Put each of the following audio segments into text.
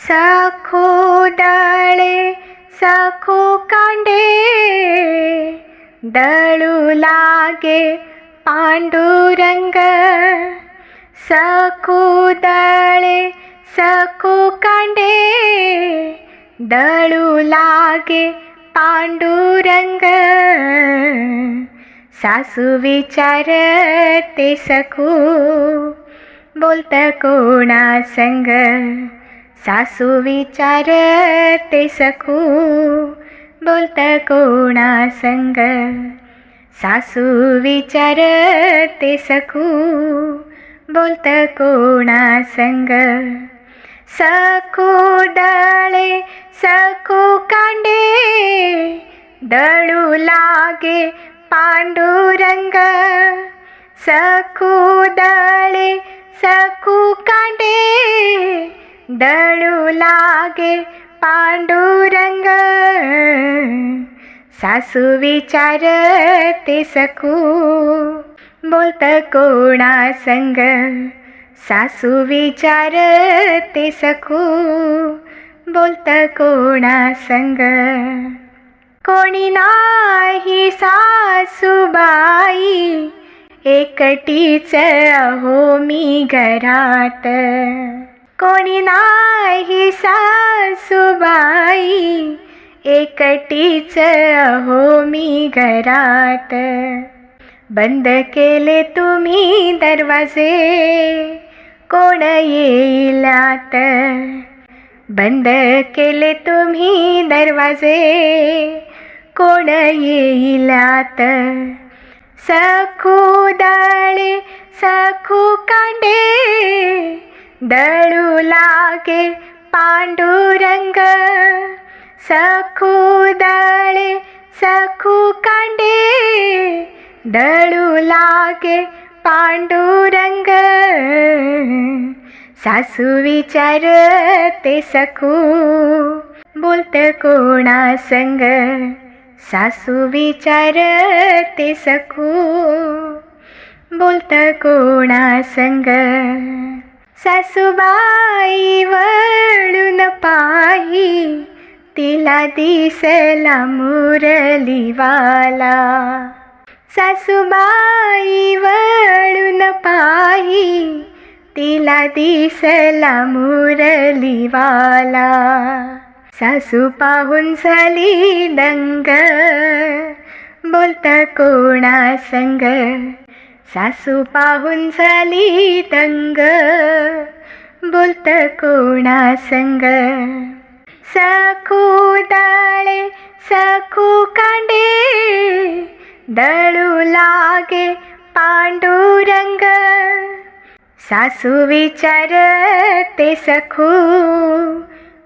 सखो दळे सखो कांडे दळू लागे पांडुरंग. सखो दळे सखो कांडे दळू लागे पांडुरंग. सासू विचारते सखू बोलत कोणा संग सासू विचारते सखू बोलत कोणा संग सासू विचारते सखू बोलत कोणा संग सखू दळे सखू कांडे दळू लागे पांडुरंग. सखू दळे दळू लागे पांडुरंग. सासू विचारते सकू. बोलत कोणा संग सासू विचारते सकू. बोलत कोणा संग कोणी नाही सासूबाई. एकटीच हो मी घरात. कोणी नाही सासूबाई. एकटीच हो मी घरात. बंद केले तुम्ही दरवाजे. कोण येईल आत? बंद केले तुम्ही दरवाजे. कोण येईल आत? सखू दाळे सखू कांडे. दळू लागे पांडुरंग सखू दळे सखू कांडे दळू लागे पांडुरंग सासू विचारते सखू बोलत कोणा संग सासू विचारते सखू बोलत कोणा संग सासूबाई वळून पाही तिला दिसला मुरलीवाला सासूबाई वळून पाही तिला दिसला मुरलीवाला सासू पाहून झाली दंग बोलता कोणा संग सासू पाहून झाली दंग. बोलत कोणा संग. साखू डाळे साखू कांडे. दळू लागे पांडुरंग. सासू विचारते सखू.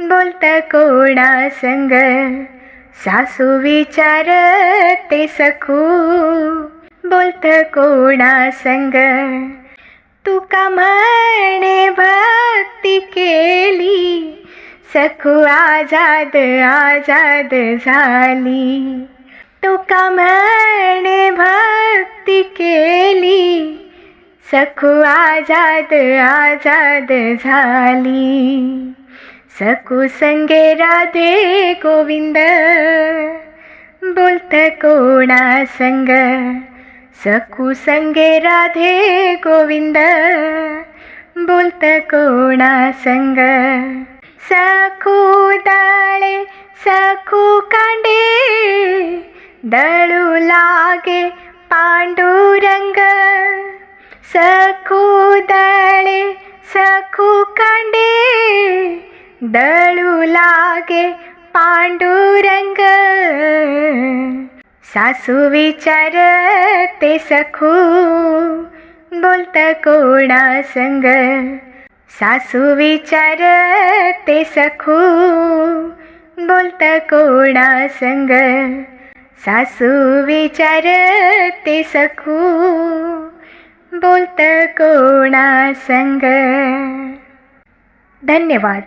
बोलत कोणा संग. सासू विचारते सखू. बोलत कोणा संग? तुका म्हणे भक्ती केली सखू आजाद आजाद झाली. तुका म्हणे भक्ती केली सखू आजाद आजाद झाली. सकू संगे राधे गोविंद बोलत कोणा संग? सकू संगे राधे गोविंद बोलत कोणा संग? सखू दळे सखू कांडे दळू लागे पांडुरंग. सखू दळे सखू कांडे दळू लागे पांडुरंग. सासू विचारते सखू बोलत कोणा संग सासू विचारते सखू बोलत कोणा संग सासू विचारते सखू बोलत कोणा संग धन्यवाद.